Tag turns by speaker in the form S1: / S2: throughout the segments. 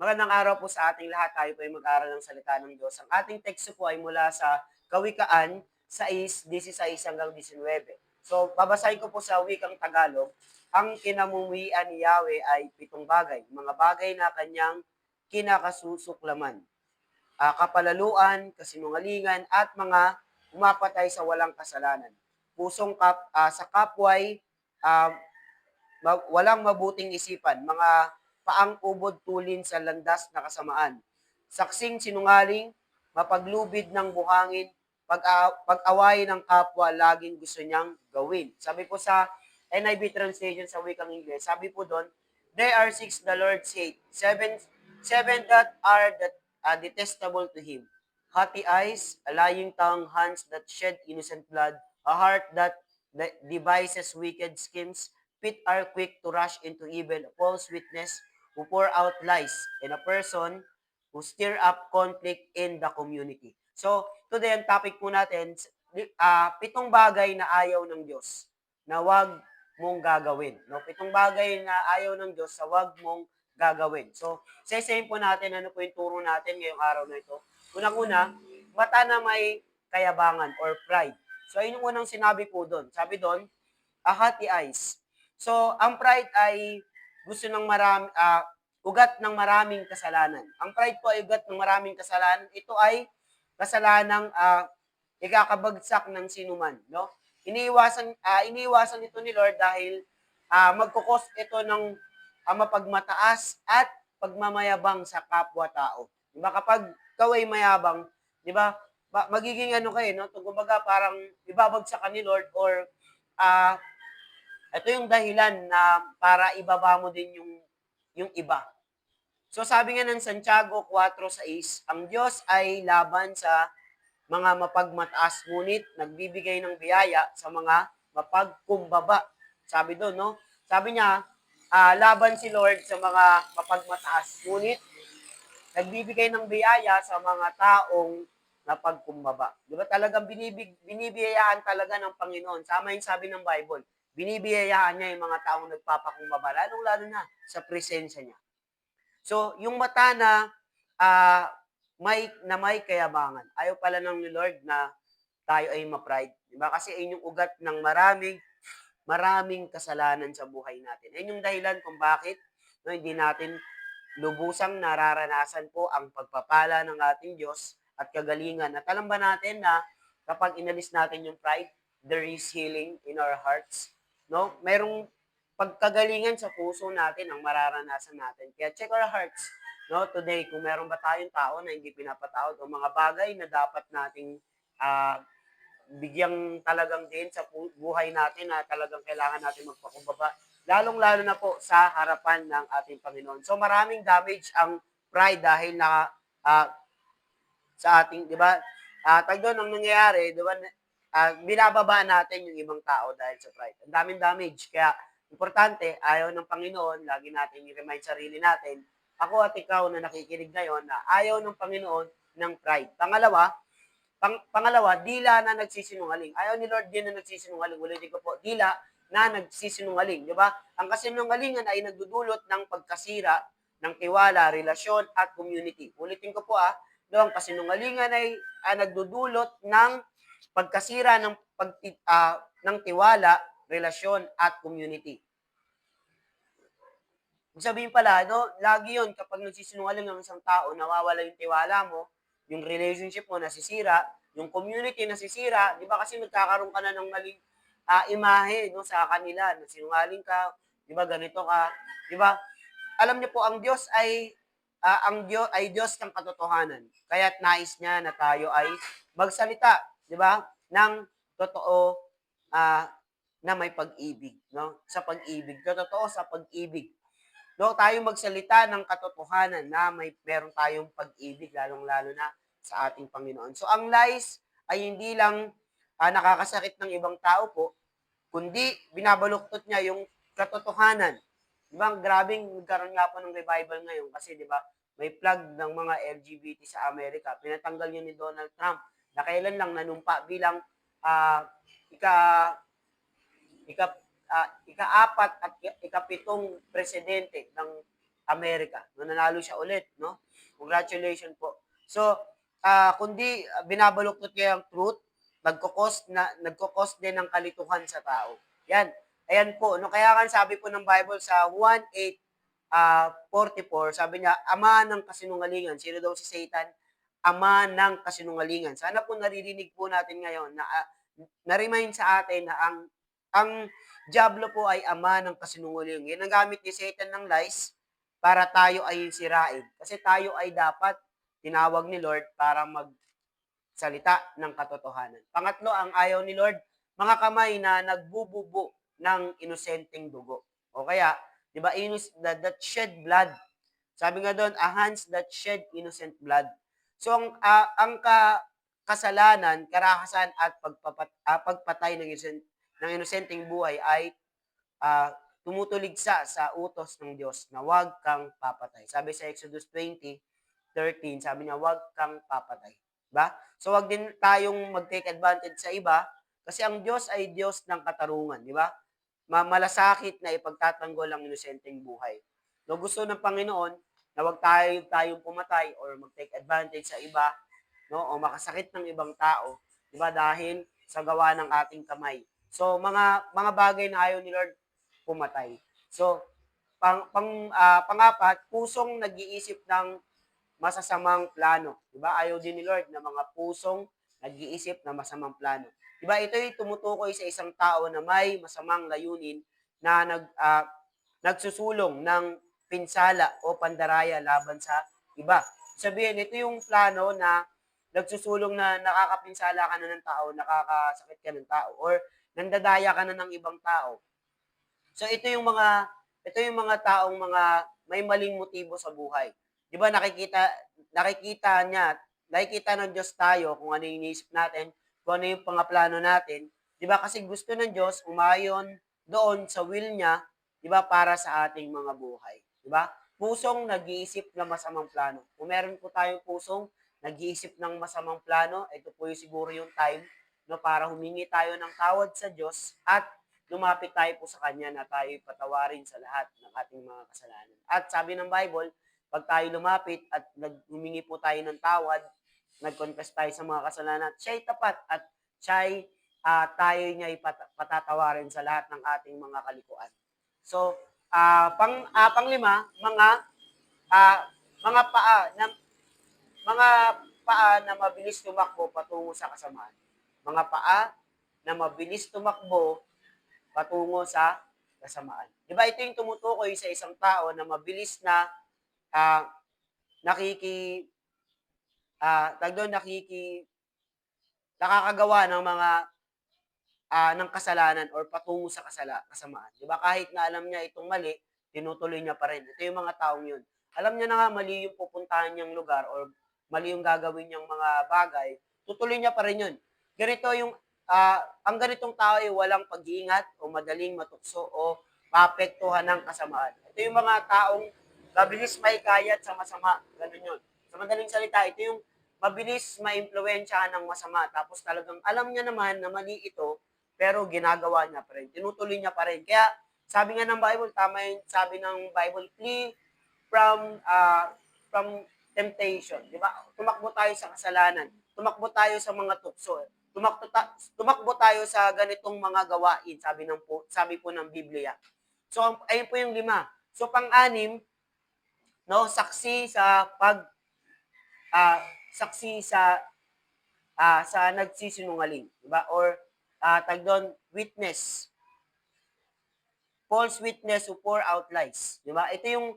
S1: Magandang araw po sa ating lahat. Tayo po ay mag-aral ng salita ng Diyos. Ang ating teksto po ay mula sa Kawikaan 6:16 hanggang 19. So, babasahin ko po sa wikang Tagalog. Ang kinamumuhian ni Yahweh ay pitong bagay. Mga bagay na kanyang kinakasusuklaman. Ah, kapalaluan, kasinungalingan, at mga umapatay sa walang kasalanan. Pusong kap, ah, sa kapway, ah, ma- walang mabuting isipan, mga paang ubod tulin sa landas na kasamaan. Saksing sinungaling, mapaglubid ng buhangin, pag pag-away ng kapwa, laging gusto niyang gawin. Sabi po sa NIV translation sa wikang Ingles, sabi po doon, There are six the Lord said, seven, seven that are that uh, detestable to Him. Haughty eyes, a lying tongue, hands that shed innocent blood, a heart that devises wicked schemes, feet are quick to rush into evil, false witness who pour out lies, and a person who stir up conflict in the community. So, today ang topic po natin, ah, pitong bagay na ayaw ng Diyos na wag mong gagawin. No? Pitong bagay na ayaw ng Diyos sa wag mong gagawin. So, sasayin po natin ano po yung turo natin ngayong araw na ito. Unang-una, mata na may kayabangan or pride. So, ayun yung unang sinabi po doon. Sabi doon, a haughty eyes. So, ang pride ay gusto ng marami, ah, ugat ng maraming kasalanan. Ang pride po ay ugat ng maraming kasalanan. Ito ay kasalanang ah, ikakabagsak ng sinuman, no? Iniiwasan ah, iniiwasan ito ni Lord dahil ah, magkukos ito ng ah, mapagmataas at pagmamayabang sa kapwa-tao. Di ba kapag ikaw ay mayabang, di ba, magiging ano kayo, no? Kumbaga parang ibabagsak ni Lord or ah ito yung dahilan na para ibaba mo din yung yung iba. So sabi nga ng Santiago 4:6, ang Diyos ay laban sa mga mapagmataas ngunit nagbibigay ng biyaya sa mga mapagkumbaba. Sabi doon, no? Sabi niya, ah, laban si Lord sa mga mapagmataas ngunit nagbibigay ng biyaya sa mga taong napagkumbaba. Di ba talagang binibig, binibiyayaan talaga ng Panginoon. Sama yung sabi ng Bible. Binibiyayaan niya yung mga taong nagpapakumbaba, lalong-lalo na sa presensya niya. So, yung mata na ah, may na may kayabangan. Ayaw pala ng Lord na tayo ay ma-pride. Di ba? Kasi ayun yung ugat ng maraming maraming kasalanan sa buhay natin. Ayun yung dahilan kung bakit no, hindi natin lubusang nararanasan po ang pagpapala ng ating Diyos at kagalingan. At alam ba natin na kapag inalis natin yung pride, there is healing in our hearts. No? Merong pagkagalingan sa puso natin ang mararanasan natin. Kaya check our hearts. No, today, kung meron ba tayong tao na hindi pinapatawad o mga bagay na dapat nating ah, bigyang talagang din sa buhay natin na talagang kailangan natin magpakumbaba. Lalong-lalo na po sa harapan ng ating Panginoon. So maraming damage ang pride dahil na ah, sa ating, di ba? Ah, tag doon ang nangyayari, di ba? Ah, binababa natin yung ibang tao dahil sa pride. Ang daming damage. Kaya importante, ayaw ng Panginoon, lagi natin i-remind sarili natin, ako at ikaw na nakikinig ngayon na ayaw ng Panginoon ng pride. Pangalawa, pang, pangalawa, dila na nagsisinungaling. Ayaw ni Lord din na nagsisinungaling. Ulitin ko po, dila na nagsisinungaling. Di ba? Ang kasinungalingan ay nagdudulot ng pagkasira ng tiwala, relasyon, at community. Ulitin ko po ah, do ang kasinungalingan ay, ay nagdudulot ng pagkasira ng pag, ah, ng tiwala, relasyon, at community. Ibig sabihin pala, no, lagi yon kapag nagsisinungaling ng isang tao, nawawala yung tiwala mo, yung relationship mo nasisira, yung community nasisira, di ba kasi nagkakaroon ka na ng maling ah, imahe no, sa kanila, na sinungaling ka, di ba ganito ka, di ba? Alam niyo po, ang Diyos ay ah, ang Diyos ay Diyos ng katotohanan. Kaya't nais niya na tayo ay magsalita, di ba? Ng totoo ah, na may pag-ibig, no? Sa pag-ibig, totoo sa pag-ibig. No, tayo magsalita ng katotohanan na may meron tayong pag-ibig lalong-lalo na sa ating Panginoon. So ang lies ay hindi lang ah, nakakasakit ng ibang tao po, kundi binabaluktot niya yung katotohanan. Di ba? Grabing nagkaroon nga po ng revival ngayon kasi di ba, may plug ng mga LGBT sa Amerika. Pinatanggal yun ni Donald Trump na kailan lang nanumpa bilang ah, ika ika ah, ika-apat at ika- ikapitong presidente ng America. No, nanalo siya ulit, no? Congratulations po. So, ah kundi binabaluktot niya ang truth, nagkokos na nagkokos din ng kalituhan sa tao. Yan. Ayan po, no kaya nga sabi po ng Bible sa 1:8 ah 44, sabi niya, ama ng kasinungalingan. Sino daw si Satan? Ama ng kasinungalingan. Sana po naririnig po natin ngayon na ah, na-remind sa atin na ang ang Diablo po ay ama ng kasinungalingan. Yan ang gamit ni Satan ng lies para tayo ay sirain. Kasi tayo ay dapat tinawag ni Lord para magsalita ng katotohanan. Pangatlo, ang ayaw ni Lord, mga kamay na nagbububo ng inosenteng dugo. O kaya, di ba, innocent, that, that shed blood. Sabi nga doon, a hands that shed innocent blood. So, ang, ah, ang ka, kasalanan, karahasan at pagpapat, ah, pagpatay ng, innocent, ng inosenteng buhay ay ah, tumutuligsa sa utos ng Diyos na huwag kang papatay. Sabi sa Exodus 20, 13, sabi niya, huwag kang papatay. Ba? So, wag din tayong mag-take advantage sa iba kasi ang Diyos ay Diyos ng katarungan, di ba? Ma- Malasakit na ipagtatanggol ang inosenteng buhay. No, gusto ng Panginoon na wag tayo tayong pumatay or mag-take advantage sa iba, no, o makasakit ng ibang tao, di ba? Dahil sa gawa ng ating kamay. So, mga mga bagay na ayaw ni Lord pumatay. So, pang pang ah, pangapat, pusong nag-iisip ng masasamang plano. 'Di ba? Ayaw din ni Lord na mga pusong nag-iisip na masamang plano. 'Di ba? Ito ay tumutukoy sa isang tao na may masamang layunin na nag ah, nagsusulong ng pinsala o pandaraya laban sa iba. Sabihin, ito yung plano na nagsusulong na nakakapinsala ka na ng tao, nakakasakit ka ng tao, or nandadaya ka na ng ibang tao. So ito yung mga ito yung mga taong mga may maling motibo sa buhay. 'Di ba nakikita nakikita niya, nakikita ng Diyos tayo kung ano yung iniisip natin, kung ano yung pangaplano natin. 'Di ba kasi gusto ng Diyos umayon doon sa will niya, 'di ba, para sa ating mga buhay. 'Di ba? Pusong nag-iisip ng masamang plano. Kung meron po tayong pusong nag-iisip ng masamang plano, ito po yung siguro yung time no, para humingi tayo ng tawad sa Diyos at lumapit tayo po sa Kanya na tayo patawarin sa lahat ng ating mga kasalanan. At sabi ng Bible, pag tayo lumapit at humingi po tayo ng tawad, nag-confess tayo sa mga kasalanan, siya'y tapat at siya'y ah, tayo niya patatawarin sa lahat ng ating mga kalikuan. So, ah pang ah, panglima, mga ah, mga paa na mga paa na mabilis tumakbo patungo sa kasamaan. Mga paa na mabilis tumakbo patungo sa kasamaan. Di ba ito yung tumutukoy sa isang tao na mabilis na ah, nakiki ah tag nakiki nakakagawa ng mga ah, ng kasalanan or patungo sa kasala, kasamaan. Di ba kahit na alam niya itong mali, tinutuloy niya pa rin. Ito yung mga taong yun. Alam niya na nga mali yung pupuntahan niyang lugar or mali yung gagawin niyang mga bagay, tutuloy niya pa rin yun. Ganito yung, ah, ang ganitong tao ay walang pag-iingat o madaling matukso o maapektuhan ng kasamaan. Ito yung mga taong mabilis may kayat sa masama. Ganun yun. Sa madaling salita, ito yung mabilis maimpluwensyahan ng masama. Tapos talagang alam niya naman na mali ito, pero ginagawa niya pa rin. Tinutuloy niya pa rin. Kaya sabi nga ng Bible, tama yung sabi ng Bible, flee from uh, from temptation. Di ba? Tumakbo tayo sa kasalanan. Tumakbo tayo sa mga tukso. Tumakbo, ta- tumakbo tayo sa ganitong mga gawain, sabi ng po, sabi po ng Biblia. So, ayun po yung lima. So, pang-anim, no, saksi sa pag ah, saksi sa ah, sa nagsisinungaling, di ba? Or uh, tag doon, witness. False witness who pour out. Di ba? Ito yung,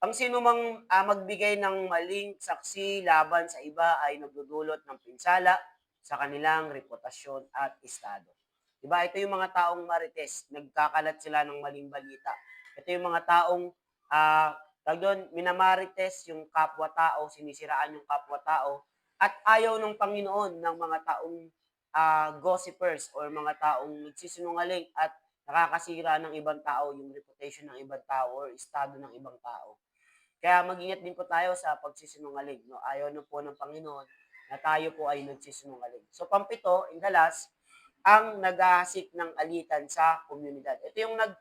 S1: ang sino mang ah, magbigay ng maling saksi laban sa iba ay nagdudulot ng pinsala sa kanilang reputasyon at estado. Di ba? Ito yung mga taong marites, nagkakalat sila ng maling balita. Ito yung mga taong, ah, tag doon, minamarites yung kapwa-tao, sinisiraan yung kapwa-tao, at ayaw ng Panginoon ng mga taong ah, gossipers or mga taong nagsisinungaling at nakakasira ng ibang tao yung reputation ng ibang tao or estado ng ibang tao. Kaya mag-ingat din po tayo sa pagsisinungaling. No? Ayaw na po ng Panginoon na tayo po ay nagsisinungaling. So, pampito, in the last, ang naghahasik ng alitan sa komunidad. Ito yung nag,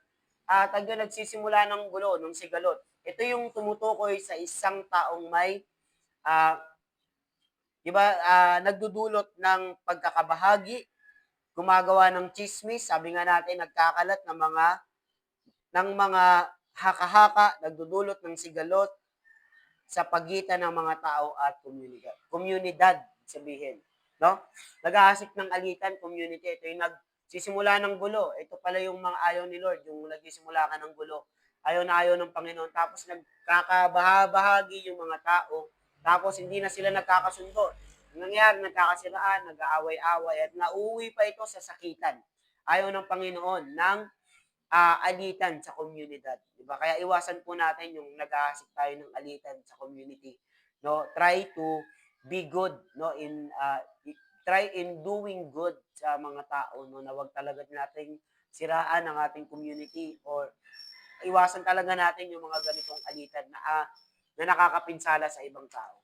S1: uh, tagyo nagsisimula ng gulo, ng sigalot. ito yung tumutukoy sa isang taong may ah, 'di ba, ah, nagdudulot ng pagkakabahagi, gumagawa ng tsismis, sabi nga natin nagkakalat ng mga ng mga haka-haka, nagdudulot ng sigalot sa pagitan ng mga tao at komunidad. Komunidad, sabihin. No? Nag-aasik ng alitan, community. Ito yung nagsisimula ng gulo. Ito pala yung mga ayaw ni Lord, yung nagsisimula ka ng gulo. Ayaw na ayaw ng Panginoon. Tapos nagkakabahagi yung mga tao. Tapos hindi na sila nagkakasundo. Ang nangyari, nagkakasiraan, nag-aaway-away, at nauwi pa ito sa sakitan. Ayaw ng Panginoon ng ah, alitan sa komunidad. Diba? Kaya iwasan po natin yung nag-aasik tayo ng alitan sa community. No, try to be good no in i- try in doing good sa mga tao no na wag talaga nating siraan ang ating community or iwasan talaga natin yung mga ganitong alitan na ah, na nakakapinsala sa ibang tao.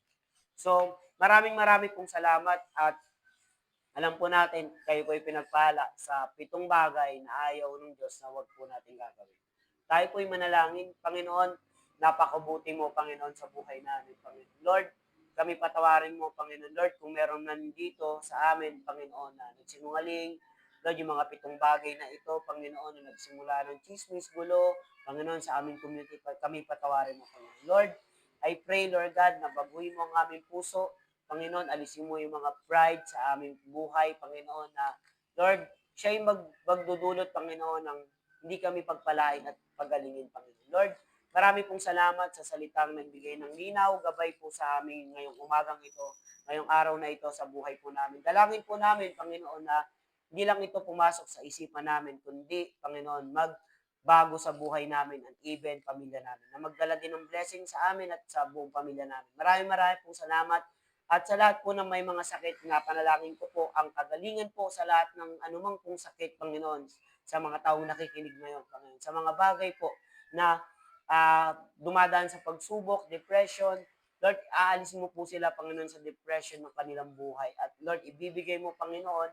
S1: So, maraming maraming pong salamat at alam po natin, kayo po'y pinagpala sa pitong bagay na ayaw ng Diyos na wag po natin gagawin. Tayo po'y manalangin, Panginoon, napakabuti mo, Panginoon, sa buhay namin, Panginoon. Lord, kami patawarin mo, Panginoon. Lord, kung meron nandito sa amin, Panginoon, na nagsinungaling, Lord, yung mga pitong bagay na ito, Panginoon, na nagsimula ng chismis, gulo, Panginoon, sa aming community, kami patawarin mo, Panginoon. Lord, I pray, Lord God, na baguhin mo ang aming puso, Panginoon, alisin mo yung mga pride sa aming buhay, Panginoon, na Lord, siya yung mag, magdudulot, Panginoon, ng hindi kami pagpalain at pagalingin, Panginoon. Lord, marami pong salamat sa salitang nagbigay ng linaw, gabay po sa amin ngayong umagang ito, ngayong araw na ito sa buhay po namin. Dalangin po namin, Panginoon, na hindi lang ito pumasok sa isipan namin, kundi, Panginoon, magbago sa buhay namin and even pamilya namin. Na magdala din ng blessing sa amin at sa buong pamilya namin. Maraming maraming pong salamat at sa lahat po ng may mga sakit nga panalangin ko po ang kagalingan po sa lahat ng anumang pong sakit, Panginoon, sa mga taong nakikinig ngayon, Panginoon. Sa mga bagay po na ah, dumadaan sa pagsubok, depression, Lord, aalis mo po sila, Panginoon, sa depression ng kanilang buhay. At Lord, ibibigay mo, Panginoon,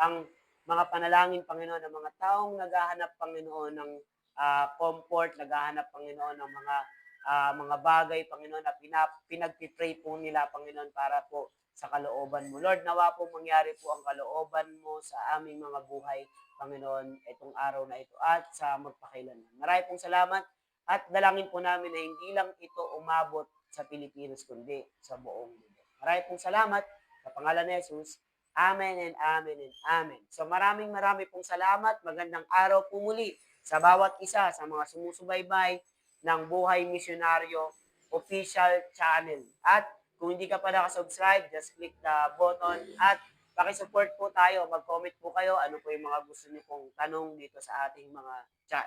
S1: ang mga panalangin, Panginoon, ng mga taong naghahanap, Panginoon, ng ah, comfort, naghahanap, Panginoon, ng mga ah, mga bagay, Panginoon, na pinap- pinagpipray po nila, Panginoon, para po sa kalooban mo. Lord, nawa po mangyari po ang kalooban mo sa aming mga buhay, Panginoon, itong araw na ito at sa magpakailanman. Marami pong salamat at dalangin po namin na hindi lang ito umabot sa Pilipinas, kundi sa buong mundo. Marami pong salamat sa pangalan ni Jesus. Amen and amen and amen. So maraming maraming pong salamat. Magandang araw po muli sa bawat isa sa mga sumusubaybay ng Buhay Misyonaryo official channel. At kung hindi ka pa nakasubscribe, just click the button at pakisupport po tayo. Mag-comment po kayo ano po yung mga gusto niyo pong tanong dito sa ating mga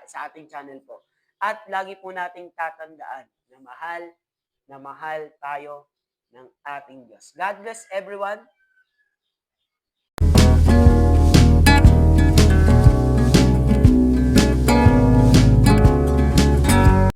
S1: sa ating channel po. At lagi po nating tatandaan na mahal na mahal tayo ng ating Diyos. God bless everyone.